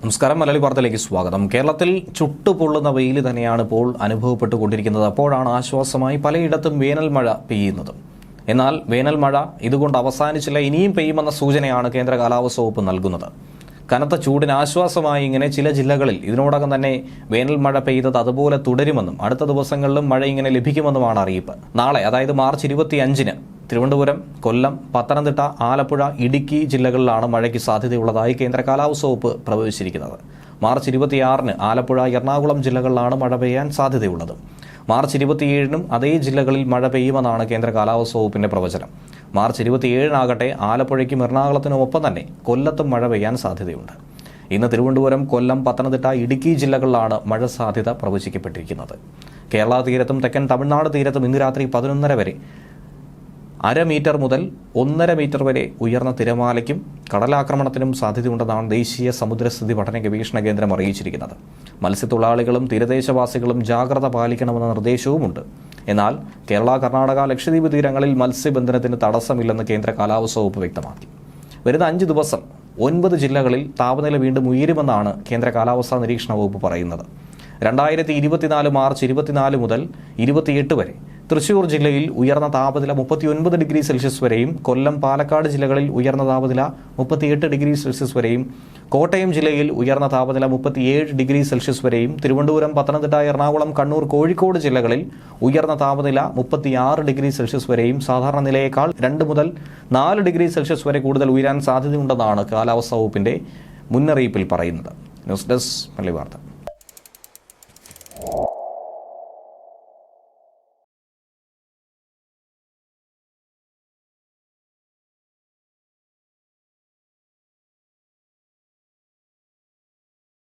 നമസ്കാരം മലയാളി വാർത്തയിലേക്ക് സ്വാഗതം. കേരളത്തിൽ ചുട്ടുപൊള്ളുന്ന വെയിൽ തന്നെയാണ് ഇപ്പോൾ അനുഭവപ്പെട്ടുകൊണ്ടിരിക്കുന്നത്. അപ്പോഴാണ് ആശ്വാസമായി പലയിടത്തും വേനൽ മഴ പെയ്യുന്നത്. എന്നാൽ വേനൽ മഴ ഇതുകൊണ്ട് അവസാനിച്ചില്ല ഇനിയും പെയ്യുമെന്ന സൂചനയാണ് കേന്ദ്ര കാലാവസ്ഥ വകുപ്പ് നൽകുന്നത്. കനത്ത ചൂടിന് ആശ്വാസമായി ഇങ്ങനെ ചില ജില്ലകളിൽ ഇതിനോടകം തന്നെ വേനൽ മഴ പെയ്തത് അതുപോലെ തുടരുമെന്നും അടുത്ത ദിവസങ്ങളിലും മഴ ഇങ്ങനെ ലഭിക്കുമെന്നുമാണ് അറിയിപ്പ്. നാളെ അതായത് മാർച്ച് ഇരുപത്തിയഞ്ചിന് തിരുവനന്തപുരം കൊല്ലം പത്തനംതിട്ട ആലപ്പുഴ ഇടുക്കി ജില്ലകളിലാണ് മഴയ്ക്ക് സാധ്യതയുള്ളതായി കേന്ദ്ര കാലാവസ്ഥ വകുപ്പ് പ്രവചിച്ചിരിക്കുന്നത്. മാർച്ച് ഇരുപത്തിയാറിന് ആലപ്പുഴ എറണാകുളം ജില്ലകളിലാണ് മഴ പെയ്യാൻ സാധ്യതയുള്ളത്. മാർച്ച് ഇരുപത്തിയേഴിനും അതേ ജില്ലകളിൽ മഴ പെയ്യുമെന്നാണ് കേന്ദ്ര കാലാവസ്ഥ വകുപ്പിന്റെ പ്രവചനം. മാർച്ച് ഇരുപത്തിയേഴിനാകട്ടെ ആലപ്പുഴയ്ക്കും എറണാകുളത്തിനും ഒപ്പം തന്നെ കൊല്ലത്തും മഴ പെയ്യാൻ സാധ്യതയുണ്ട്. ഇന്ന് തിരുവനന്തപുരം കൊല്ലം പത്തനംതിട്ട ഇടുക്കി ജില്ലകളിലാണ് മഴ സാധ്യത പ്രവചിക്കപ്പെട്ടിരിക്കുന്നത്. കേരള തീരത്തും തെക്കൻ തമിഴ്നാട് തീരത്തും ഇന്ന് രാത്രി പതിനൊന്നര വരെ അര മീറ്റർ മുതൽ ഒന്നര മീറ്റർ വരെ ഉയർന്ന തിരമാലയ്ക്കും കടലാക്രമണത്തിനും സാധ്യതയുണ്ടെന്നാണ് ദേശീയ സമുദ്രസ്ഥിതി പഠന ഗവേഷണ കേന്ദ്രം അറിയിച്ചിരിക്കുന്നത്. മത്സ്യത്തൊഴിലാളികളും തീരദേശവാസികളും ജാഗ്രത പാലിക്കണമെന്ന നിർദ്ദേശവുമുണ്ട്. എന്നാൽ കേരള കർണാടക ലക്ഷദ്വീപ് തീരങ്ങളിൽ മത്സ്യബന്ധനത്തിന് തടസ്സമില്ലെന്ന് കേന്ദ്ര കാലാവസ്ഥ വകുപ്പ് വ്യക്തമാക്കി. വരുന്ന അഞ്ച് ദിവസം ഒൻപത് ജില്ലകളിൽ താപനില വീണ്ടും ഉയരുമെന്നാണ് കേന്ദ്ര കാലാവസ്ഥാ നിരീക്ഷണ വകുപ്പ് പറയുന്നത്. രണ്ടായിരത്തി ഇരുപത്തിനാല് മാർച്ച് ഇരുപത്തിനാല് മുതൽ ഇരുപത്തിയെട്ട് വരെ തൃശൂർ ജില്ലയിൽ ഉയർന്ന താപനില മുപ്പത്തിയൊൻപത് ഡിഗ്രി സെൽഷ്യസ് വരെയും കൊല്ലം പാലക്കാട് ജില്ലകളിൽ ഉയർന്ന താപനില മുപ്പത്തിയെട്ട് ഡിഗ്രി സെൽഷ്യസ് വരെയും കോട്ടയം ജില്ലയിൽ ഉയർന്ന താപനില മുപ്പത്തിയേഴ് ഡിഗ്രി സെൽഷ്യസ് വരെയും തിരുവനന്തപുരം പത്തനംതിട്ട എറണാകുളം കണ്ണൂർ കോഴിക്കോട് ജില്ലകളിൽ ഉയർന്ന താപനില മുപ്പത്തിയാറ് ഡിഗ്രി സെൽഷ്യസ് വരെയും സാധാരണ നിലയേക്കാൾ രണ്ട് മുതൽ നാല് ഡിഗ്രി സെൽഷ്യസ് വരെ കൂടുതൽ ഉയരാൻ സാധ്യതയുണ്ടെന്നാണ് കാലാവസ്ഥാ വകുപ്പിന്റെ മുന്നറിയിപ്പിൽ പറയുന്നത്. ന്യൂസ് ഡെസ്ക് മല്ലി വാർത്ത.